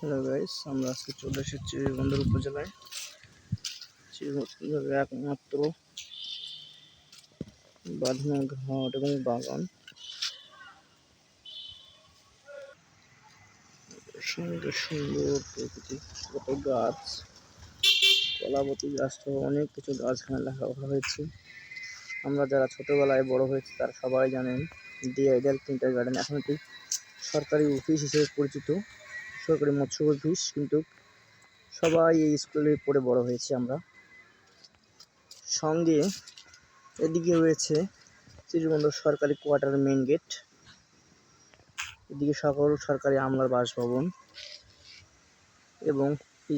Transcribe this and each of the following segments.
Hello guys আমরা আজকে চলে এসেছি চিড়িবন্দর উপজেলায়। চিড়িবন্দরের একমাত্র বাঁধানো ঘাট এবং বাগান। সুন্দর সুন্দর প্রকৃতি কত গাছ, কলাবতী গাছ অনেক কিছু গাছ এখানে লেখা হয়েছে। আমরা যারা ছোটবেলায় বড় হয়েছি তারা সবাই জানেন দি আইডিয়াল কিন্টার গার্ডেন এখন একটি সরকারি অফিস হিসেবে পরিচিত। সরকারি মৎস্য অফিস, কিন্তু সবাই এই স্কুলে পড়ে বড় হয়েছি আমরা। সঙ্গে এদিকে রয়েছে চিরবন্দর সরকারি কোয়ার্টার মেন গেট এদিকে সকল সরকারি আমলার বাসভবন এবং এই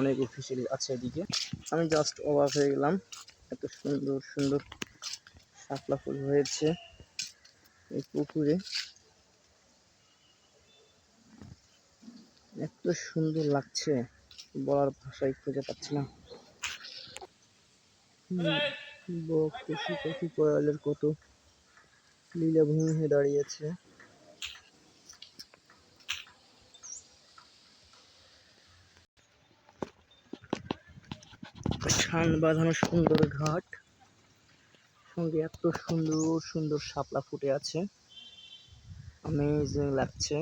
অনেক অফিস আছে এদিকে। আমি জাস্ট অবাক হয়ে গেলাম, এত সুন্দর সুন্দর শাপলা ফুল হয়েছে এই পুকুরে। এত সুন্দর লাগছে। বলার ভাষাই খুঁজে পাচ্ছি না। পশু পাখি কোয়ালের কত লীলাভূমি হয়ে দাঁড়িয়েছে ছান বাঁধানো সুন্দর ঘাট। সঙ্গে এত সুন্দর সুন্দর শাপলা ফুটে আছে। অ্যামেজিং লাগছে।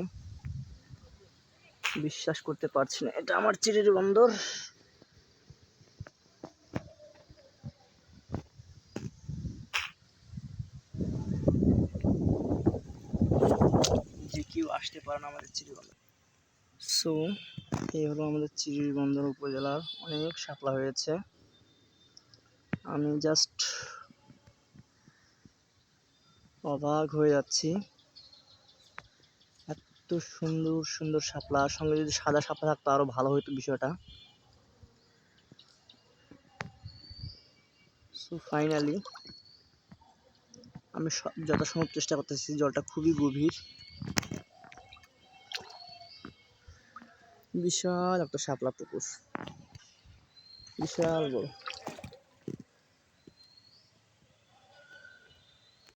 বিশ্বাস করতে পারছি না। এটা আমার চিড়ির বন্দর। যে কেউ আসতে পারে না আমাদের চিড়ি বন্দর। সো এই হলো আমাদের চিড়ির বন্দর উপজেলার। অনেক শাপলা হয়েছে। আমি জাস্ট অবাক হয়ে যাচ্ছি। এত সুন্দর সুন্দর শাপলা। সঙ্গে যদি সাদা শাপলা থাকতো, আরও ভালো হতো বিষয়টা। সো ফাইনালি আমি যথাসম্ভব চেষ্টা করতেছি। জলটা খুবই গভীর। বিশাল একটা শাপলা পুকুর। বিশাল বড়।